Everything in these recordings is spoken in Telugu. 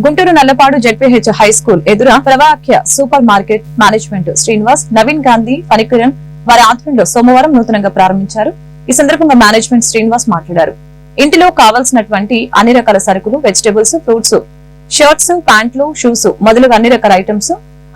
Guntur Nallapadu ZPH high school ఎదుర Pravakhya super market management Srinivas Naveen Gandhi Panikiran వారి ఆధ్వర్యంలో సోమవారం నూతనంగా ప్రారంభించారు. ఈ సందర్భంగా మేనేజ్మెంట్ శ్రీనివాస్ మాట్లాడారు. ఇంటిలో కావాల్సినటువంటి అన్ని రకాల సరుకులు వెజిటేబుల్స్ ఫ్రూట్స్ షర్ట్స్ ప్యాంట్లు షూస్ మొదలుగా అన్ని రకాల ఐటమ్స్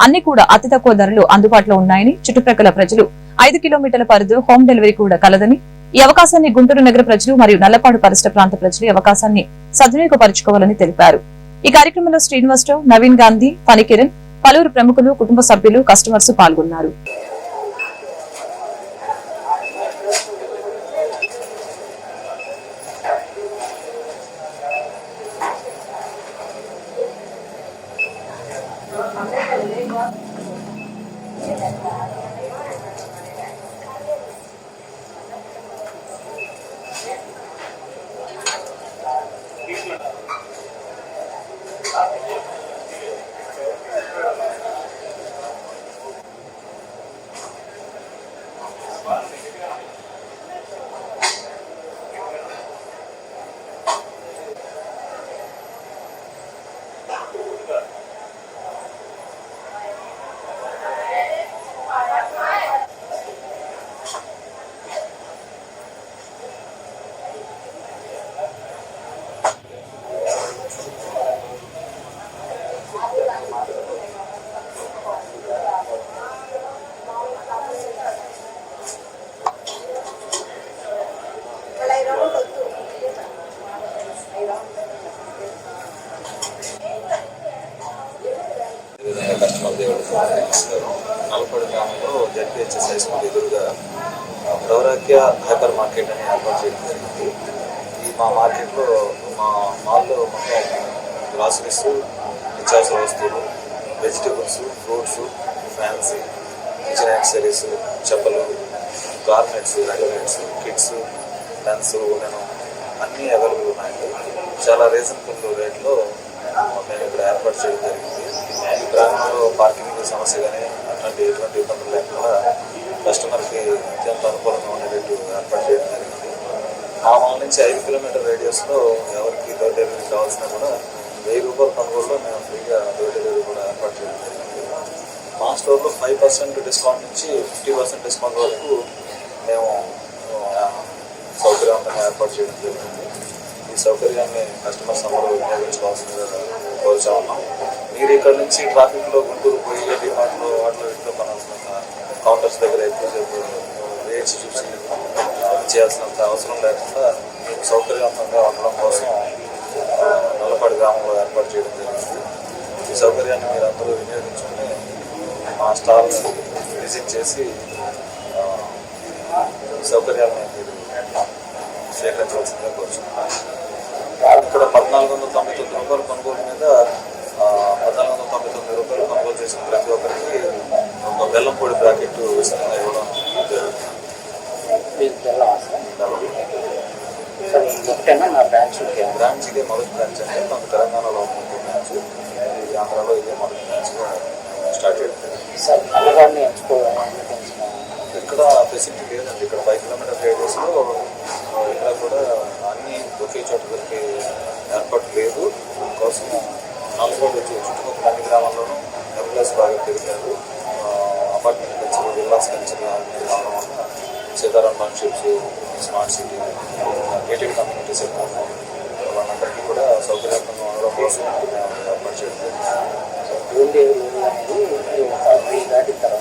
అన్ని కూడా అతి తక్కువ ధరలు అందుబాటులో ఉన్నాయని చుట్టుప్రక్కల ప్రజలు ఐదు కిలోమీటర్ల పరిధి హోమ్ డెలివరీ కూడా కలదని ఈ అవకాశాన్ని గుంటూరు నగర ప్రజలు మరియు నల్లపాడు పరిసర ప్రాంత ప్రజలు ఈ అవకాశాన్ని సద్వినియోగపరచుకోవాలని తెలిపారు. ఈ కార్యక్రమంలో శ్రీనివాసరావు నవీన్ గాంధీ ఫణికిరణ్ పలువురు ప్రముఖులు కుటుంబ సభ్యులు కస్టమర్స్ పాల్గొన్నారు. విధంగా ప్రౌరాఖ్య హైపర్ మార్కెట్ అని ఏర్పాటు చేయడం జరిగింది. ఈ మా మార్కెట్లో మా మాల్లో మొత్తం గ్రాసరీస్ నిత్యావసర వస్తువులు vegetables fruits fancy kitchen accessories చెప్పలు గార్మెంట్స్ రెడీమేడ్స్ కిట్స్ పెన్స్ నేను అన్నీ అవైలబుల్ ఉన్నాయండి. చాలా రీజనబుల్ రేట్లో మేము ఇక్కడ ఏర్పాటు చేయడం జరిగింది. ఈ గ్రామంలో పార్కింగ్ సమస్య కానీ అట్లాంటి ఎటువంటి ఇబ్బందులు లేకుండా కస్టమర్కి అత్యంత అనుకూలంగా ఏర్పాటు చేయడం జరిగింది మా నుంచి ఐదు కిలోమీటర్ రేడియస్లో ఎవరికి డోర్ డెలివరీ కావాల్సినా కూడా వెయ్యి రూపాయల కొనుగోలులో మేము ఫ్రీగా డోర్ డెలివరీ కూడా ఏర్పాటు చేయడం జరిగింది. మా స్టోర్లో ఫైవ్ పర్సెంట్ డిస్కౌంట్ నుంచి ఫిఫ్టీ పర్సెంట్ డిస్కౌంట్ వరకు మేము సౌకర్యవంతంగా ఏర్పాటు చేయడం జరిగింది. ఈ సౌకర్యాన్ని కస్టమర్స్ అందరూ వినియోగించుకోవాల్సిందిగా కోరుచా ఉన్నాం. మీరు ఇక్కడ నుంచి ట్రాఫిక్లో గుంటూరు పోయి డిమార్ట్లో వాటిలో ఇంట్లో కొనాల్సిన కౌంటర్స్ దగ్గర ఎక్కువసేపు వేచి చూసి చేయాల్సినంత అవసరం లేకుండా సౌకర్యవంతంగా ఉండడం కోసం నల్లపాడు గ్రామంలో ఏర్పాటు చేయడం జరిగింది. ఈ సౌకర్యాన్ని మీరు అందరూ వినియోగించుకుని మా స్టాల్ని విజిట్ చేసి సౌకర్యాలను మీరు సేకరించవలసిందిగా కోరుచున్నాను. ఇక్కడ పద్నాలుగు వందల మీకు తెల్లవా సార్ బెల్లం సార్ ఈ ఒకటేనా నా బ్రాంచ్ ఇంకేం బ్రాంచ్ ఇదే మొదటి బ్రాంచ్ అంటే మనకు తెలంగాణలో ఉంటుంది బ్రాంచ్ ఇది ఆంధ్రాలో ఇదే మొదటి బ్రాంచ్గా స్టార్ట్ జరిగింది. సార్ ఇక్కడ ఫెసిలిటీ లేదండి. ఇక్కడ ఫైవ్ కిలోమీటర్ రేడియస్లో ఇక్కడ కూడా అన్ని ఒకే చోట దొరికే ఏర్పాటు లేదు. అందుకోసం నాలుగోడు వచ్చి చుట్టుపక్కల అన్ని గ్రామాల్లోనూ ఎంప్లాయీస్ బాగా పెరిగారు. అపార్ట్మెంట్ కల్చర్ విల్లాస్ రావడం వల్ల Sitaram townships smart city gated communities ఎక్కువ వాళ్ళందరికీ కూడా సౌకర్యవంతంగా ఉండడం కోసం ఏర్పాటు చేయడం జరిగింది. దాటిన తర్వాత